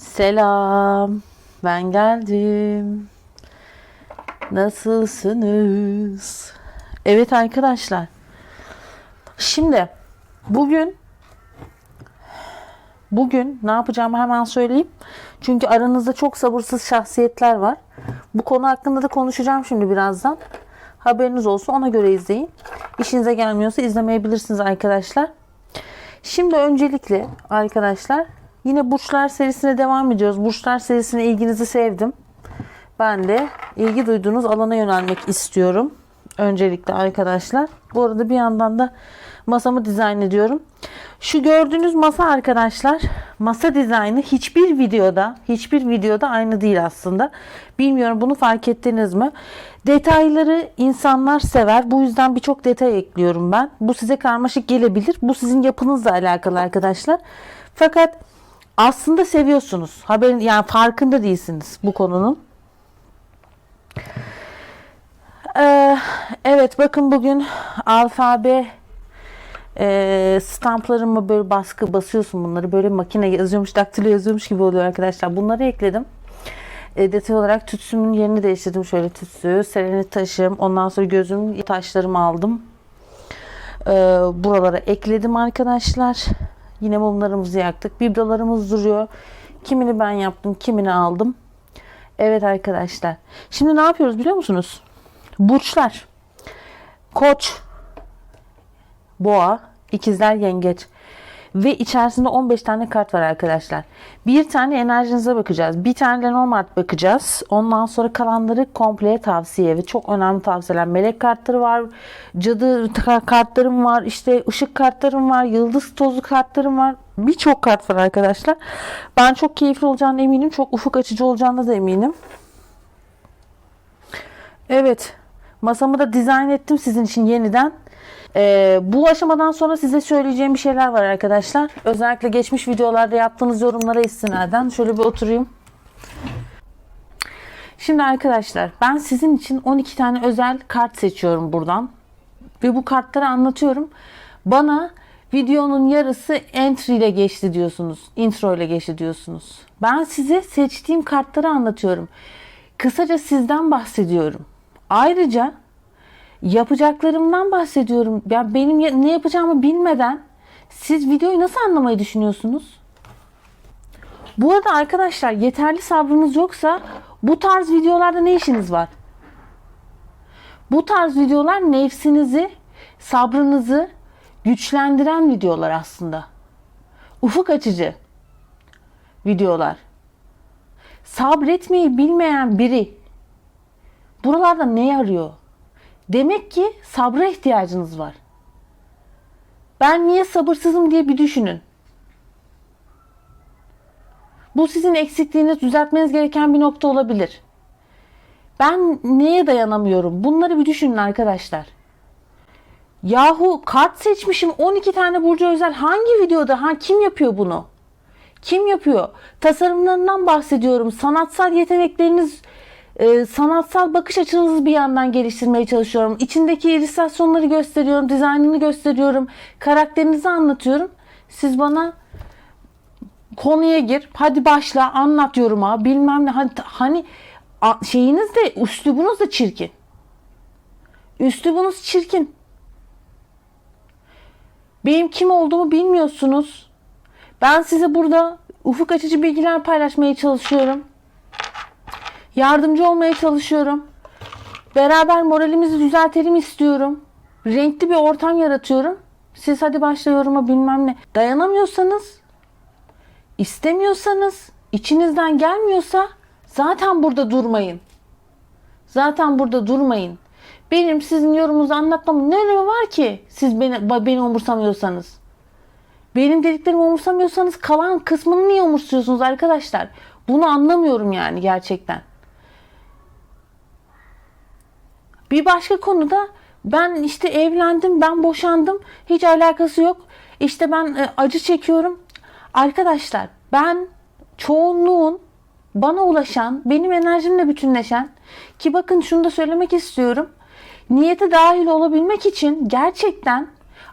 Selam, ben geldim. Nasılsınız? Evet arkadaşlar. Şimdi bugün bugün ne yapacağımı hemen söyleyeyim. Çünkü aranızda çok sabırsız şahsiyetler var. Bu konu hakkında da konuşacağım şimdi birazdan. Haberiniz olsun ona göre izleyin. İşinize gelmiyorsa izlemeyebilirsiniz arkadaşlar. Şimdi öncelikle arkadaşlar yine burçlar serisine devam ediyoruz. Burçlar serisine ilginizi sevdim. Ben de ilgi duyduğunuz alana yönelmek istiyorum. Öncelikle arkadaşlar. Bu arada bir yandan da masamı dizayn ediyorum. Şu gördüğünüz masa arkadaşlar, masa dizaynı hiçbir videoda, hiçbir videoda aynı değil aslında. Bilmiyorum bunu fark ettiniz mi? Detayları insanlar sever. Bu yüzden birçok detay ekliyorum ben. Bu size karmaşık gelebilir. Bu sizin yapınızla alakalı arkadaşlar. Fakat aslında seviyorsunuz. Haberin yani farkında değilsiniz bu konunun. Ee, evet bakın bugün alfabe e, stamplarımı böyle baskı basıyorsun bunları böyle makine yazıyormuş daktilo yazıyormuş gibi oluyor arkadaşlar. Bunları ekledim. E, detay olarak tütsümün yerini değiştirdim. Şöyle tütsü, serenit taşım, ondan sonra gözüm taşlarımı aldım. E, buralara ekledim arkadaşlar. Yine mumlarımızı yaktık. Biblolarımız duruyor. Kimini ben yaptım, kimini aldım. Evet arkadaşlar. Şimdi ne yapıyoruz biliyor musunuz? Burçlar. Koç, boğa, ikizler, yengeç. Ve içerisinde 15 tane kart var arkadaşlar. Bir tane enerjinize bakacağız. Bir tane Lenormand bakacağız. Ondan sonra kalanları komple tavsiye ve çok önemli tavsiyeler. Melek kartları var. Cadı kartlarım var. işte ışık kartlarım var. Yıldız tozu kartlarım var. Birçok kart var arkadaşlar. Ben çok keyifli olacağına eminim. Çok ufuk açıcı olacağına da eminim. Evet. Masamı da dizayn ettim sizin için yeniden. Ee, bu aşamadan sonra size söyleyeceğim bir şeyler var arkadaşlar. Özellikle geçmiş videolarda yaptığınız yorumlara istinaden. Şöyle bir oturayım. Şimdi arkadaşlar ben sizin için 12 tane özel kart seçiyorum buradan. Ve bu kartları anlatıyorum. Bana videonun yarısı entry ile geçti diyorsunuz. Intro ile geçti diyorsunuz. Ben size seçtiğim kartları anlatıyorum. Kısaca sizden bahsediyorum. Ayrıca yapacaklarımdan bahsediyorum. Ya benim ne yapacağımı bilmeden siz videoyu nasıl anlamayı düşünüyorsunuz? Bu arada arkadaşlar yeterli sabrınız yoksa bu tarz videolarda ne işiniz var? Bu tarz videolar nefsinizi, sabrınızı güçlendiren videolar aslında. Ufuk açıcı videolar. Sabretmeyi bilmeyen biri buralarda ne arıyor? Demek ki sabra ihtiyacınız var. Ben niye sabırsızım diye bir düşünün. Bu sizin eksikliğiniz, düzeltmeniz gereken bir nokta olabilir. Ben neye dayanamıyorum? Bunları bir düşünün arkadaşlar. Yahu kart seçmişim 12 tane Burcu Özel. Hangi videoda? Ha, kim yapıyor bunu? Kim yapıyor? Tasarımlarından bahsediyorum. Sanatsal yetenekleriniz e, sanatsal bakış açınızı bir yandan geliştirmeye çalışıyorum. İçindeki illüstrasyonları gösteriyorum, dizaynını gösteriyorum, karakterinizi anlatıyorum. Siz bana konuya gir, hadi başla, anlat yoruma, bilmem ne. Hani, hani şeyiniz de, üslubunuz da çirkin. Üslubunuz çirkin. Benim kim olduğumu bilmiyorsunuz. Ben size burada ufuk açıcı bilgiler paylaşmaya çalışıyorum. Yardımcı olmaya çalışıyorum. Beraber moralimizi düzeltelim istiyorum. Renkli bir ortam yaratıyorum. Siz hadi başla yoruma bilmem ne. Dayanamıyorsanız, istemiyorsanız, içinizden gelmiyorsa zaten burada durmayın. Zaten burada durmayın. Benim sizin yorumunuzu anlatmam ne önemi var ki siz beni, beni umursamıyorsanız? Benim dediklerimi umursamıyorsanız kalan kısmını niye umursuyorsunuz arkadaşlar? Bunu anlamıyorum yani gerçekten. Bir başka konuda ben işte evlendim, ben boşandım. Hiç alakası yok. İşte ben e, acı çekiyorum. Arkadaşlar ben çoğunluğun bana ulaşan, benim enerjimle bütünleşen ki bakın şunu da söylemek istiyorum. Niyete dahil olabilmek için gerçekten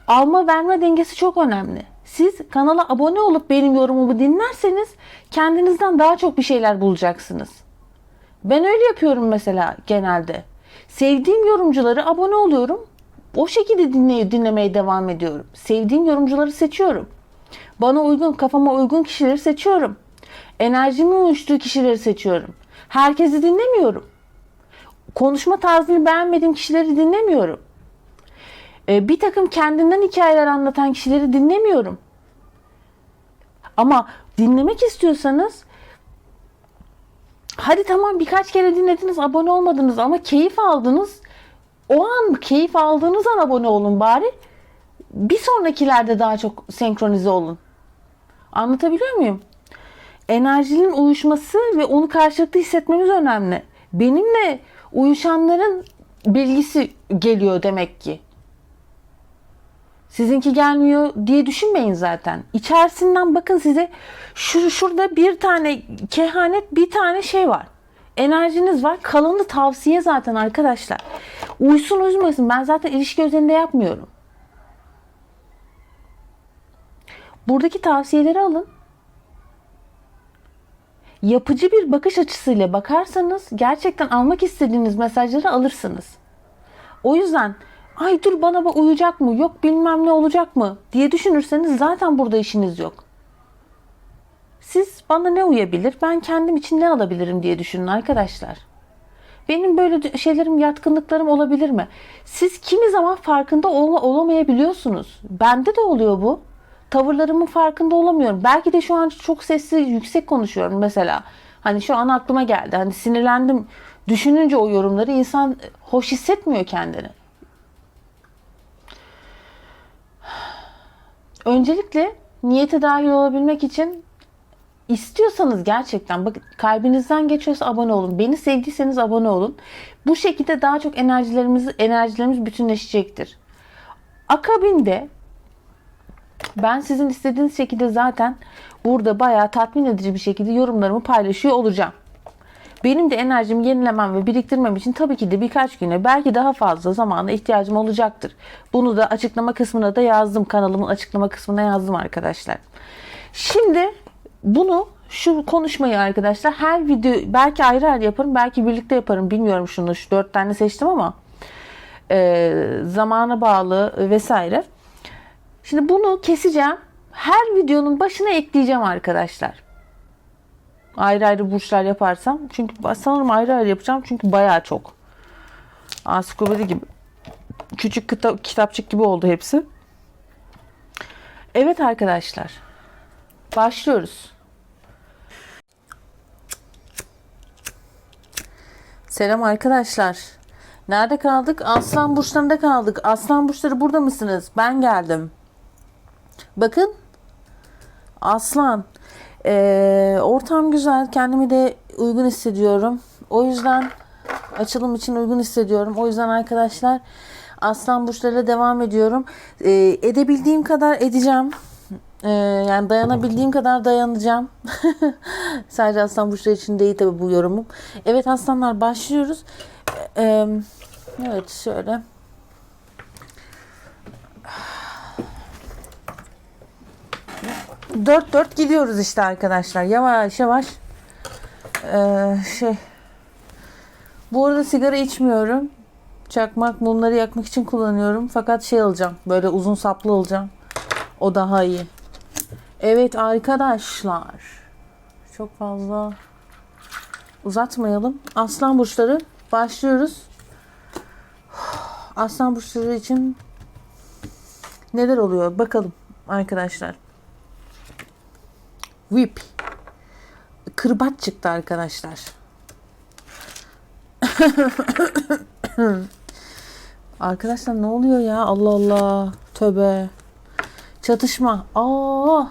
alma verme dengesi çok önemli. Siz kanala abone olup benim yorumumu dinlerseniz kendinizden daha çok bir şeyler bulacaksınız. Ben öyle yapıyorum mesela genelde. Sevdiğim yorumcuları abone oluyorum. O şekilde dinley dinlemeye devam ediyorum. Sevdiğim yorumcuları seçiyorum. Bana uygun, kafama uygun kişileri seçiyorum. Enerjimin uyuştuğu kişileri seçiyorum. Herkesi dinlemiyorum. Konuşma tarzını beğenmediğim kişileri dinlemiyorum. Ee, bir takım kendinden hikayeler anlatan kişileri dinlemiyorum. Ama dinlemek istiyorsanız hadi tamam birkaç kere dinlediniz abone olmadınız ama keyif aldınız. O an keyif aldığınız an abone olun bari. Bir sonrakilerde daha çok senkronize olun. Anlatabiliyor muyum? Enerjinin uyuşması ve onu karşılıklı hissetmemiz önemli. Benimle uyuşanların bilgisi geliyor demek ki. Sizinki gelmiyor diye düşünmeyin zaten. İçerisinden bakın size şu şurada bir tane kehanet, bir tane şey var. Enerjiniz var. Kalanı tavsiye zaten arkadaşlar. Uysun uyumasın. Ben zaten ilişki özelinde yapmıyorum. Buradaki tavsiyeleri alın. Yapıcı bir bakış açısıyla bakarsanız gerçekten almak istediğiniz mesajları alırsınız. O yüzden ay dur bana bu uyacak mı yok bilmem ne olacak mı diye düşünürseniz zaten burada işiniz yok. Siz bana ne uyabilir ben kendim için ne alabilirim diye düşünün arkadaşlar. Benim böyle şeylerim yatkınlıklarım olabilir mi? Siz kimi zaman farkında olma, olamayabiliyorsunuz. Bende de oluyor bu. Tavırlarımın farkında olamıyorum. Belki de şu an çok sesli yüksek konuşuyorum mesela. Hani şu an aklıma geldi. Hani sinirlendim. Düşününce o yorumları insan hoş hissetmiyor kendini. Öncelikle niyete dahil olabilmek için istiyorsanız gerçekten bakın kalbinizden geçiyorsa abone olun. Beni sevdiyseniz abone olun. Bu şekilde daha çok enerjilerimiz enerjilerimiz bütünleşecektir. Akabinde ben sizin istediğiniz şekilde zaten burada bayağı tatmin edici bir şekilde yorumlarımı paylaşıyor olacağım. Benim de enerjimi yenilemem ve biriktirmem için tabii ki de birkaç güne belki daha fazla zamana ihtiyacım olacaktır. Bunu da açıklama kısmına da yazdım. Kanalımın açıklama kısmına yazdım arkadaşlar. Şimdi bunu şu konuşmayı arkadaşlar her video belki ayrı ayrı yaparım belki birlikte yaparım bilmiyorum şunu şu dört tane seçtim ama e, zamana bağlı vesaire. Şimdi bunu keseceğim. Her videonun başına ekleyeceğim arkadaşlar. Ayrı ayrı burçlar yaparsam. Çünkü sanırım ayrı ayrı yapacağım. Çünkü bayağı çok. Ansiklopedi gibi. Küçük kita- kitapçık gibi oldu hepsi. Evet arkadaşlar. Başlıyoruz. Selam arkadaşlar. Nerede kaldık? Aslan burçlarında kaldık. Aslan burçları burada mısınız? Ben geldim. Bakın. Aslan. Ee, ortam güzel. Kendimi de uygun hissediyorum. O yüzden açılım için uygun hissediyorum. O yüzden arkadaşlar aslan burçlarıyla devam ediyorum. Ee, edebildiğim kadar edeceğim. Ee, yani dayanabildiğim kadar dayanacağım. Sadece aslan burçları için değil tabi bu yorumum. Evet aslanlar başlıyoruz. Ee, evet şöyle. Dört dört gidiyoruz işte arkadaşlar. Yavaş yavaş. Ee, şey. Bu arada sigara içmiyorum. Çakmak mumları yakmak için kullanıyorum. Fakat şey alacağım. Böyle uzun saplı alacağım. O daha iyi. Evet arkadaşlar. Çok fazla uzatmayalım. Aslan burçları başlıyoruz. Aslan burçları için neler oluyor bakalım arkadaşlar. Whip. Kırbaç çıktı arkadaşlar. arkadaşlar ne oluyor ya? Allah Allah. Töbe. Çatışma. Aa.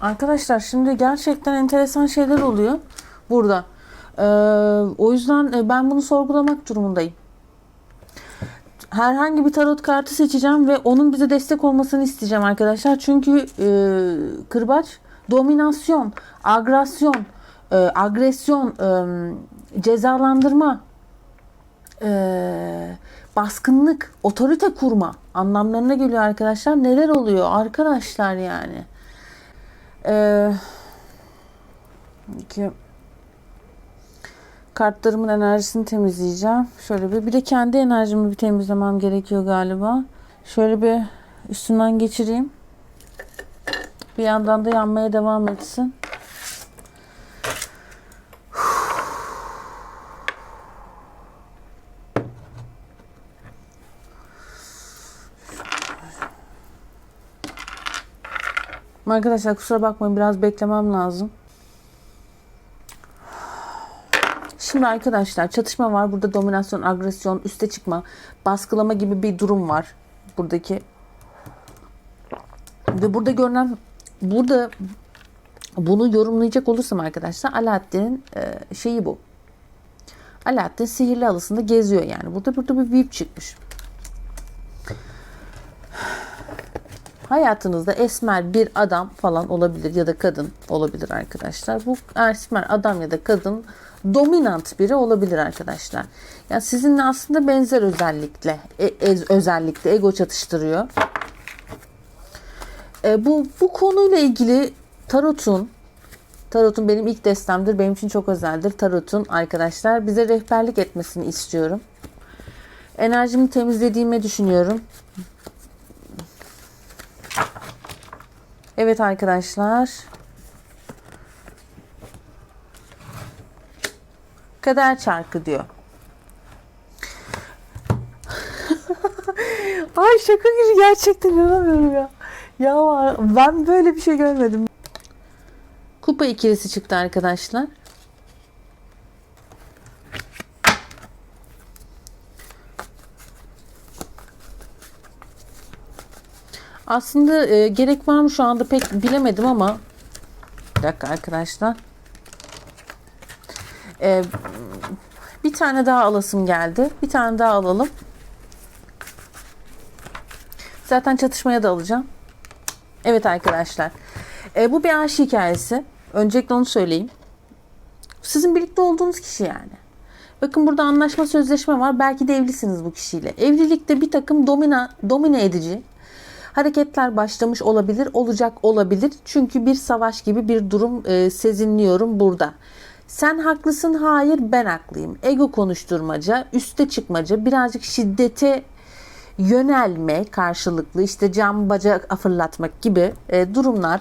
Arkadaşlar şimdi gerçekten enteresan şeyler oluyor burada. Ee, o yüzden e, ben bunu sorgulamak durumundayım. Herhangi bir tarot kartı seçeceğim ve onun bize destek olmasını isteyeceğim arkadaşlar. Çünkü e, kırbaç dominasyon, agresyon, e, agresyon, e, cezalandırma, e, baskınlık, otorite kurma anlamlarına geliyor arkadaşlar. Neler oluyor arkadaşlar yani? Ee, iki, kartlarımın enerjisini temizleyeceğim. Şöyle bir, bir de kendi enerjimi bir temizlemem gerekiyor galiba. Şöyle bir üstünden geçireyim. Bir yandan da yanmaya devam etsin. Arkadaşlar kusura bakmayın biraz beklemem lazım. Şimdi arkadaşlar çatışma var. Burada dominasyon, agresyon, üste çıkma, baskılama gibi bir durum var. Buradaki ve burada görünen burada bunu yorumlayacak olursam arkadaşlar Alaaddin'in e, şeyi bu. Alaaddin sihirli halısında geziyor yani. Burada burada bir VIP çıkmış. Hayatınızda esmer bir adam falan olabilir ya da kadın olabilir arkadaşlar. Bu esmer adam ya da kadın dominant biri olabilir arkadaşlar. Yani sizinle aslında benzer özellikle e, ez- özellikle ego çatıştırıyor. E, bu bu konuyla ilgili tarotun tarotun benim ilk destemdir. Benim için çok özeldir. Tarotun arkadaşlar bize rehberlik etmesini istiyorum. Enerjimi temizlediğimi düşünüyorum. Evet arkadaşlar. Kader çarkı diyor. Ay şaka gibi gerçekten inanamıyorum ya. Ya ben böyle bir şey görmedim. Kupa ikilisi çıktı arkadaşlar. Aslında e, gerek var mı şu anda pek bilemedim ama bir dakika arkadaşlar. E, bir tane daha alasım geldi. Bir tane daha alalım. Zaten çatışmaya da alacağım. Evet arkadaşlar. E, bu bir aşk hikayesi. Öncelikle onu söyleyeyim. Sizin birlikte olduğunuz kişi yani. Bakın burada anlaşma sözleşme var. Belki de evlisiniz bu kişiyle. Evlilikte bir takım domina, domine edici hareketler başlamış olabilir, olacak olabilir. Çünkü bir savaş gibi bir durum e, sezinliyorum burada. Sen haklısın, hayır ben haklıyım. Ego konuşturmaca, üste çıkmaca, birazcık şiddete yönelme karşılıklı işte cam bacak fırlatmak gibi e, durumlar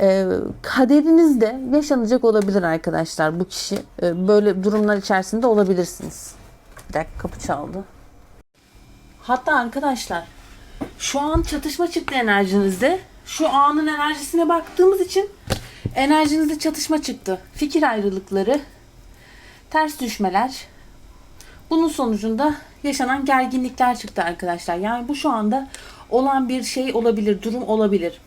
e, kaderinizde yaşanacak olabilir arkadaşlar bu kişi. E, böyle durumlar içerisinde olabilirsiniz. Bir dakika kapı çaldı. Hatta arkadaşlar şu an çatışma çıktı enerjinizde. Şu anın enerjisine baktığımız için enerjinizde çatışma çıktı. Fikir ayrılıkları, ters düşmeler. Bunun sonucunda yaşanan gerginlikler çıktı arkadaşlar. Yani bu şu anda olan bir şey olabilir, durum olabilir.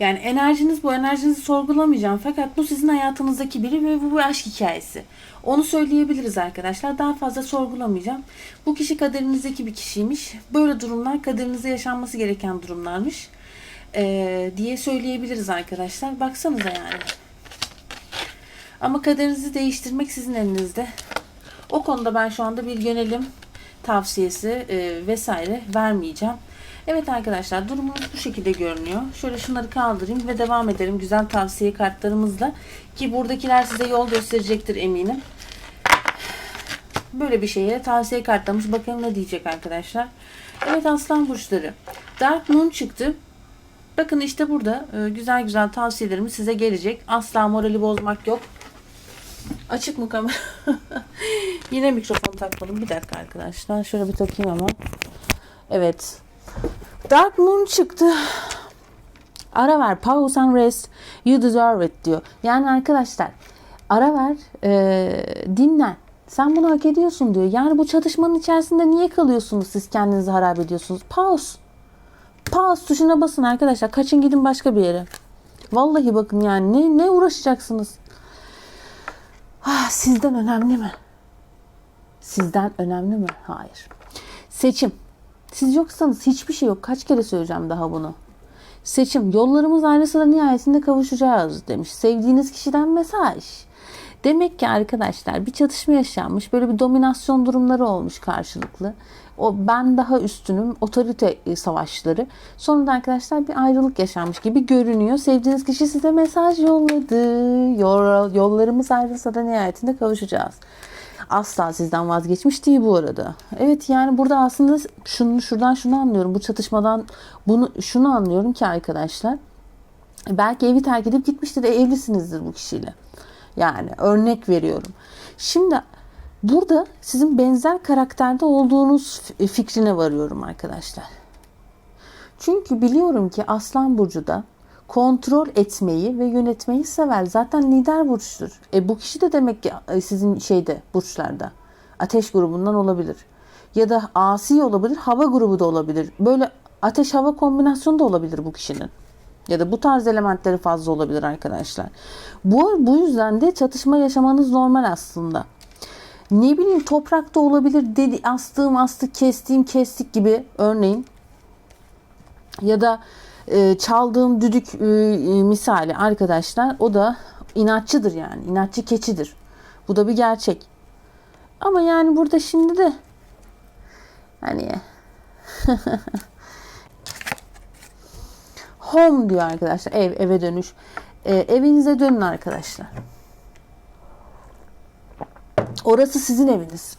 Yani enerjiniz bu enerjinizi sorgulamayacağım. Fakat bu sizin hayatınızdaki biri ve bu bir aşk hikayesi. Onu söyleyebiliriz arkadaşlar. Daha fazla sorgulamayacağım. Bu kişi kaderinizdeki bir kişiymiş. Böyle durumlar kaderinizde yaşanması gereken durumlarmış. Ee, diye söyleyebiliriz arkadaşlar. Baksanıza yani. Ama kaderinizi değiştirmek sizin elinizde. O konuda ben şu anda bir yönelim tavsiyesi e, vesaire vermeyeceğim. Evet arkadaşlar durumumuz bu şekilde görünüyor. Şöyle şunları kaldırayım ve devam edelim güzel tavsiye kartlarımızla. Ki buradakiler size yol gösterecektir eminim. Böyle bir şeye tavsiye kartlamış. Bakalım ne diyecek arkadaşlar. Evet aslan burçları. Dark Moon çıktı. Bakın işte burada e, güzel güzel tavsiyelerimiz size gelecek. Asla morali bozmak yok. Açık mı kamera? Yine mikrofon takmadım. Bir dakika arkadaşlar. Şöyle bir takayım ama. Evet. Dark Moon çıktı. Ara ver. Pause and rest. You deserve it diyor. Yani arkadaşlar ara ver. E, dinlen. Sen bunu hak ediyorsun diyor. Yani bu çatışmanın içerisinde niye kalıyorsunuz siz kendinizi harap ediyorsunuz? Pause. Pause tuşuna basın arkadaşlar. Kaçın gidin başka bir yere. Vallahi bakın yani ne, ne uğraşacaksınız? Ah, sizden önemli mi? Sizden önemli mi? Hayır. Seçim. Siz yoksanız hiçbir şey yok. Kaç kere söyleyeceğim daha bunu. Seçim. Yollarımız aynı sıra nihayetinde kavuşacağız demiş. Sevdiğiniz kişiden mesaj. Demek ki arkadaşlar bir çatışma yaşanmış. Böyle bir dominasyon durumları olmuş karşılıklı. O ben daha üstünüm otorite e, savaşları. Sonunda arkadaşlar bir ayrılık yaşanmış gibi görünüyor. Sevdiğiniz kişi size mesaj yolladı. Yol- Yollarımız ayrılsa da nihayetinde kavuşacağız. Asla sizden vazgeçmiş değil bu arada. Evet yani burada aslında şunu şuradan şunu anlıyorum. Bu çatışmadan bunu şunu anlıyorum ki arkadaşlar. Belki evi terk edip gitmiştir. E, evlisinizdir bu kişiyle. Yani örnek veriyorum. Şimdi burada sizin benzer karakterde olduğunuz f- fikrine varıyorum arkadaşlar. Çünkü biliyorum ki Aslan Burcu da kontrol etmeyi ve yönetmeyi sever. Zaten lider burçtur. E bu kişi de demek ki e, sizin şeyde burçlarda. Ateş grubundan olabilir. Ya da asi olabilir, hava grubu da olabilir. Böyle ateş hava kombinasyonu da olabilir bu kişinin. Ya da bu tarz elementleri fazla olabilir arkadaşlar. Bu, bu yüzden de çatışma yaşamanız normal aslında. Ne bileyim toprakta olabilir dedi astığım astık kestiğim kestik gibi örneğin ya da e, çaldığım düdük e, e, misali arkadaşlar o da inatçıdır yani inatçı keçidir. Bu da bir gerçek. Ama yani burada şimdi de hani home diyor arkadaşlar ev eve dönüş. E, evinize dönün arkadaşlar. Orası sizin eviniz.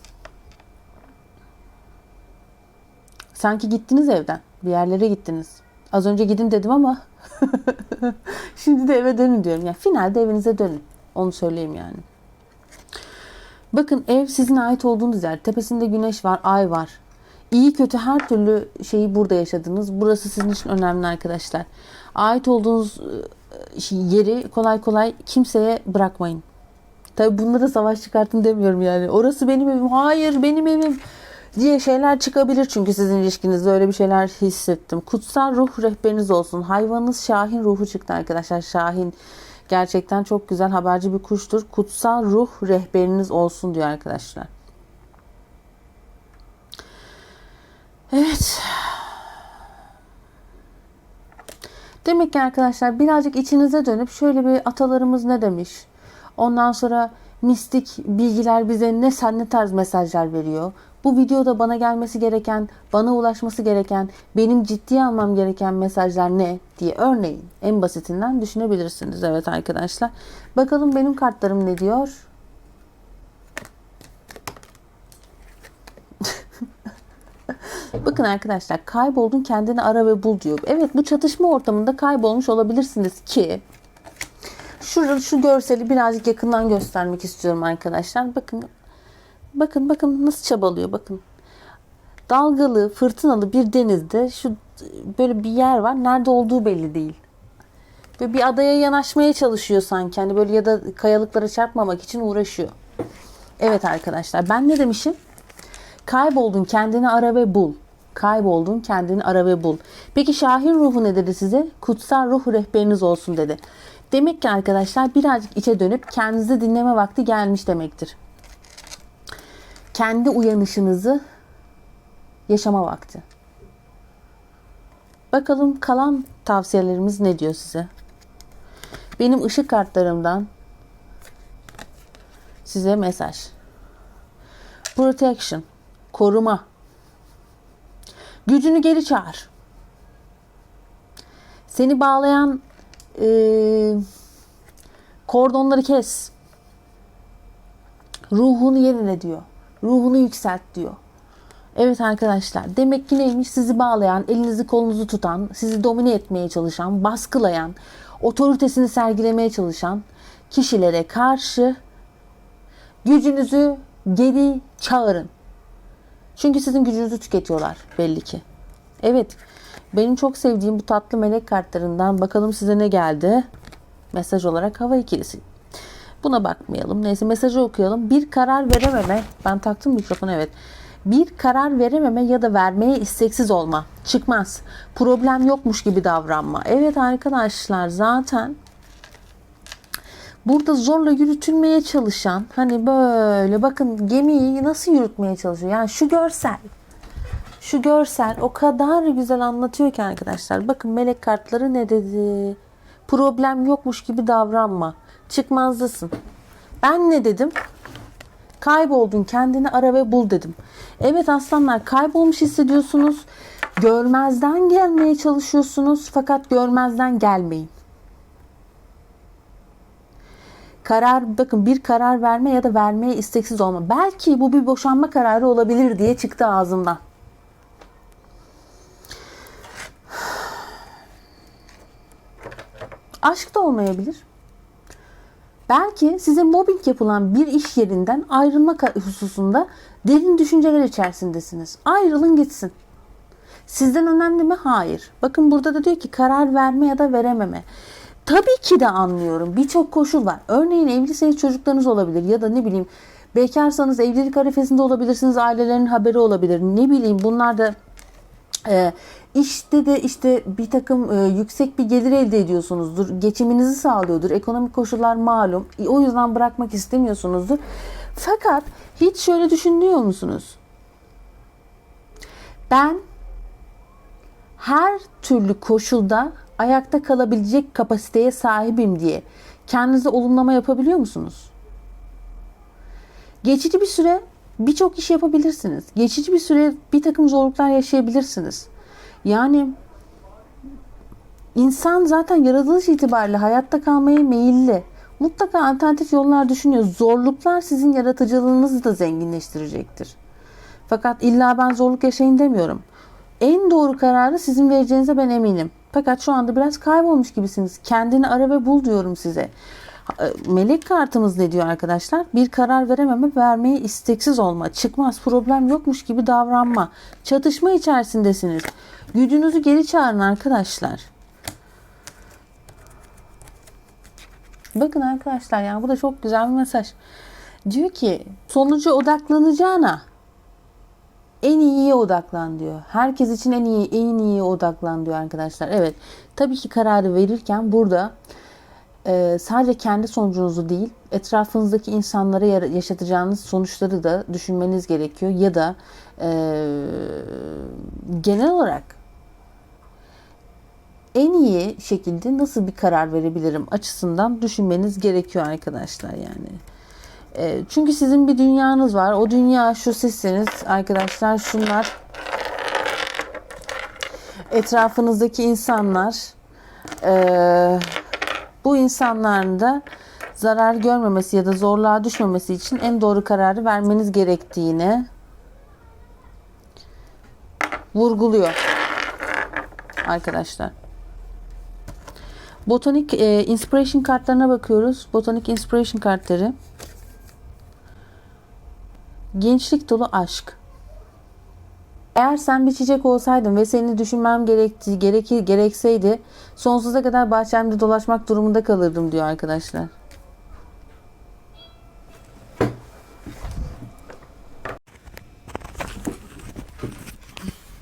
Sanki gittiniz evden. Bir yerlere gittiniz. Az önce gidin dedim ama şimdi de eve dönün diyorum. Yani finalde evinize dönün. Onu söyleyeyim yani. Bakın ev sizin ait olduğunuz yer. Tepesinde güneş var, ay var. İyi kötü her türlü şeyi burada yaşadınız. Burası sizin için önemli arkadaşlar. Ait olduğunuz e, yeri kolay kolay kimseye bırakmayın. Tabi bunlara savaş çıkartın demiyorum yani. Orası benim evim. Hayır benim evim diye şeyler çıkabilir çünkü sizin ilişkinizde öyle bir şeyler hissettim. Kutsal ruh rehberiniz olsun. Hayvanınız Şahin ruhu çıktı arkadaşlar. Şahin gerçekten çok güzel haberci bir kuştur. Kutsal ruh rehberiniz olsun diyor arkadaşlar. Evet. Demek ki arkadaşlar birazcık içinize dönüp şöyle bir atalarımız ne demiş? Ondan sonra mistik bilgiler bize ne sen ne tarz mesajlar veriyor? Bu videoda bana gelmesi gereken, bana ulaşması gereken, benim ciddiye almam gereken mesajlar ne diye örneğin en basitinden düşünebilirsiniz. Evet arkadaşlar. Bakalım benim kartlarım ne diyor? Bakın arkadaşlar kayboldun kendini ara ve bul diyor. Evet bu çatışma ortamında kaybolmuş olabilirsiniz ki Şurada şu görseli birazcık yakından göstermek istiyorum arkadaşlar. Bakın. Bakın bakın nasıl çabalıyor bakın. Dalgalı, fırtınalı bir denizde şu böyle bir yer var. Nerede olduğu belli değil. Ve bir adaya yanaşmaya çalışıyor sanki. Hani böyle ya da kayalıklara çarpmamak için uğraşıyor. Evet arkadaşlar ben ne demişim? Kayboldun kendini ara ve bul. Kayboldun kendini ara ve bul. Peki Şahin ruhu ne dedi size? Kutsal ruh rehberiniz olsun dedi. Demek ki arkadaşlar birazcık içe dönüp kendinizi dinleme vakti gelmiş demektir. Kendi uyanışınızı yaşama vakti. Bakalım kalan tavsiyelerimiz ne diyor size? Benim ışık kartlarımdan size mesaj. Protection, koruma. Gücünü geri çağır. Seni bağlayan e, kordonları kes. Ruhunu yenile diyor. Ruhunu yükselt diyor. Evet arkadaşlar demek ki neymiş sizi bağlayan, elinizi kolunuzu tutan, sizi domine etmeye çalışan, baskılayan, otoritesini sergilemeye çalışan kişilere karşı gücünüzü geri çağırın. Çünkü sizin gücünüzü tüketiyorlar belli ki. Evet benim çok sevdiğim bu tatlı melek kartlarından bakalım size ne geldi. Mesaj olarak hava ikilisi. Buna bakmayalım. Neyse mesajı okuyalım. Bir karar verememe. Ben taktım mikrofonu evet. Bir karar verememe ya da vermeye isteksiz olma. Çıkmaz. Problem yokmuş gibi davranma. Evet arkadaşlar zaten burada zorla yürütülmeye çalışan hani böyle bakın gemiyi nasıl yürütmeye çalışıyor. Yani şu görsel şu görsel o kadar güzel anlatıyor ki arkadaşlar. Bakın melek kartları ne dedi? Problem yokmuş gibi davranma. Çıkmazdasın. Ben ne dedim? Kayboldun kendini ara ve bul dedim. Evet aslanlar kaybolmuş hissediyorsunuz. Görmezden gelmeye çalışıyorsunuz fakat görmezden gelmeyin. Karar bakın bir karar verme ya da vermeye isteksiz olma. Belki bu bir boşanma kararı olabilir diye çıktı ağzımdan. Aşk da olmayabilir. Belki size mobbing yapılan bir iş yerinden ayrılma hususunda derin düşünceler içerisindesiniz. Ayrılın gitsin. Sizden önemli mi? Hayır. Bakın burada da diyor ki karar verme ya da verememe. Tabii ki de anlıyorum. Birçok koşul var. Örneğin evliyseniz çocuklarınız olabilir ya da ne bileyim bekarsanız evlilik arifesinde olabilirsiniz. Ailelerin haberi olabilir. Ne bileyim bunlar da e, işte de işte bir takım e, yüksek bir gelir elde ediyorsunuzdur. Geçiminizi sağlıyordur. Ekonomik koşullar malum. O yüzden bırakmak istemiyorsunuzdur. Fakat hiç şöyle düşünüyor musunuz? Ben her türlü koşulda ayakta kalabilecek kapasiteye sahibim diye kendinize olumlama yapabiliyor musunuz? Geçici bir süre birçok iş yapabilirsiniz. Geçici bir süre bir takım zorluklar yaşayabilirsiniz. Yani insan zaten yaratılış itibariyle hayatta kalmaya meyilli. Mutlaka alternatif yollar düşünüyor. Zorluklar sizin yaratıcılığınızı da zenginleştirecektir. Fakat illa ben zorluk yaşayın demiyorum. En doğru kararı sizin vereceğinize ben eminim. Fakat şu anda biraz kaybolmuş gibisiniz. Kendini ara ve bul diyorum size. Melek kartımız ne diyor arkadaşlar? Bir karar verememe, vermeye isteksiz olma, çıkmaz, problem yokmuş gibi davranma. Çatışma içerisindesiniz. Gücünüzü geri çağırın arkadaşlar. Bakın arkadaşlar yani bu da çok güzel bir mesaj. Diyor ki sonuca odaklanacağına en iyiye odaklan diyor. Herkes için en iyi en iyiye odaklan diyor arkadaşlar. Evet. Tabii ki kararı verirken burada e, sadece kendi sonucunuzu değil, etrafınızdaki insanlara yaşatacağınız sonuçları da düşünmeniz gerekiyor. Ya da e, genel olarak en iyi şekilde nasıl bir karar verebilirim açısından düşünmeniz gerekiyor arkadaşlar yani. E, çünkü sizin bir dünyanız var. O dünya şu sizsiniz arkadaşlar. Şunlar etrafınızdaki insanlar e, bu insanların da zarar görmemesi ya da zorluğa düşmemesi için en doğru kararı vermeniz gerektiğini vurguluyor arkadaşlar. Botanik e, inspiration kartlarına bakıyoruz. Botanik inspiration kartları. Gençlik dolu aşk. Eğer sen bir çiçek olsaydın ve seni düşünmem gerekti, gerekir, gerekseydi sonsuza kadar bahçemde dolaşmak durumunda kalırdım diyor arkadaşlar.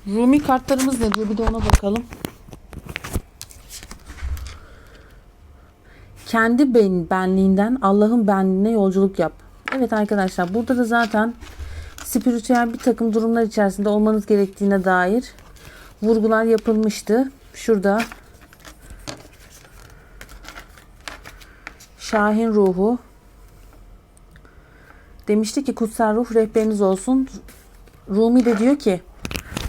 Rumi kartlarımız ne diyor bir de ona bakalım. Kendi ben, benliğinden Allah'ın benliğine yolculuk yap. Evet arkadaşlar burada da zaten spiritüel bir takım durumlar içerisinde olmanız gerektiğine dair vurgular yapılmıştı. Şurada Şahin ruhu demişti ki kutsal ruh rehberiniz olsun. Rumi de diyor ki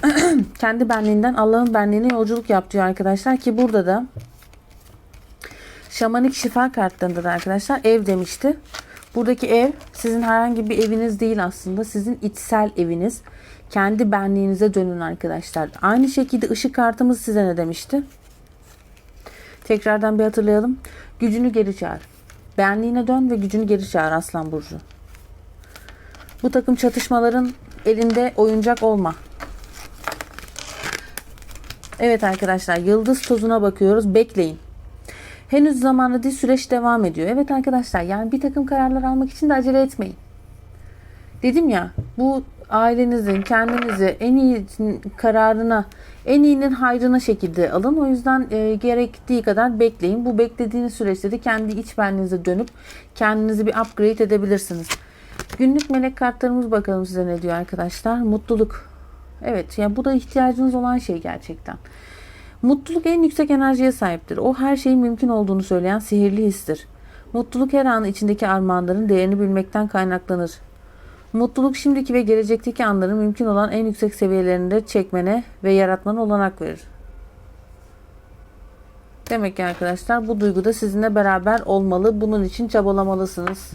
kendi benliğinden Allah'ın benliğine yolculuk yap diyor arkadaşlar ki burada da şamanik şifa kartlarında da arkadaşlar ev demişti. Buradaki ev sizin herhangi bir eviniz değil aslında. Sizin içsel eviniz. Kendi benliğinize dönün arkadaşlar. Aynı şekilde ışık kartımız size ne demişti? Tekrardan bir hatırlayalım. Gücünü geri çağır. Benliğine dön ve gücünü geri çağır Aslan Burcu. Bu takım çatışmaların elinde oyuncak olma. Evet arkadaşlar yıldız tozuna bakıyoruz. Bekleyin. Henüz zamanı değil süreç devam ediyor. Evet arkadaşlar yani bir takım kararlar almak için de acele etmeyin. Dedim ya bu ailenizin kendinizi en iyi kararına en iyinin hayrına şekilde alın. O yüzden e, gerektiği kadar bekleyin. Bu beklediğiniz süreçte de kendi iç benliğinize dönüp kendinizi bir upgrade edebilirsiniz. Günlük melek kartlarımız bakalım size ne diyor arkadaşlar. Mutluluk. Evet yani bu da ihtiyacınız olan şey gerçekten. Mutluluk en yüksek enerjiye sahiptir. O her şeyin mümkün olduğunu söyleyen sihirli histir. Mutluluk her anı içindeki armağanların değerini bilmekten kaynaklanır. Mutluluk şimdiki ve gelecekteki anların mümkün olan en yüksek seviyelerinde çekmene ve yaratmana olanak verir. Demek ki arkadaşlar bu duygu da sizinle beraber olmalı. Bunun için çabalamalısınız.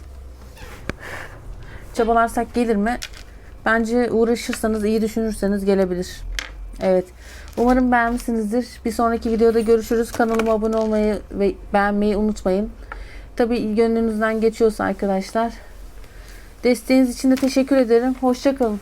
Çabalarsak gelir mi? Bence uğraşırsanız, iyi düşünürseniz gelebilir. Evet. Umarım beğenmişsinizdir. Bir sonraki videoda görüşürüz. Kanalıma abone olmayı ve beğenmeyi unutmayın. Tabii gönlünüzden geçiyorsa arkadaşlar. Desteğiniz için de teşekkür ederim. Hoşçakalın.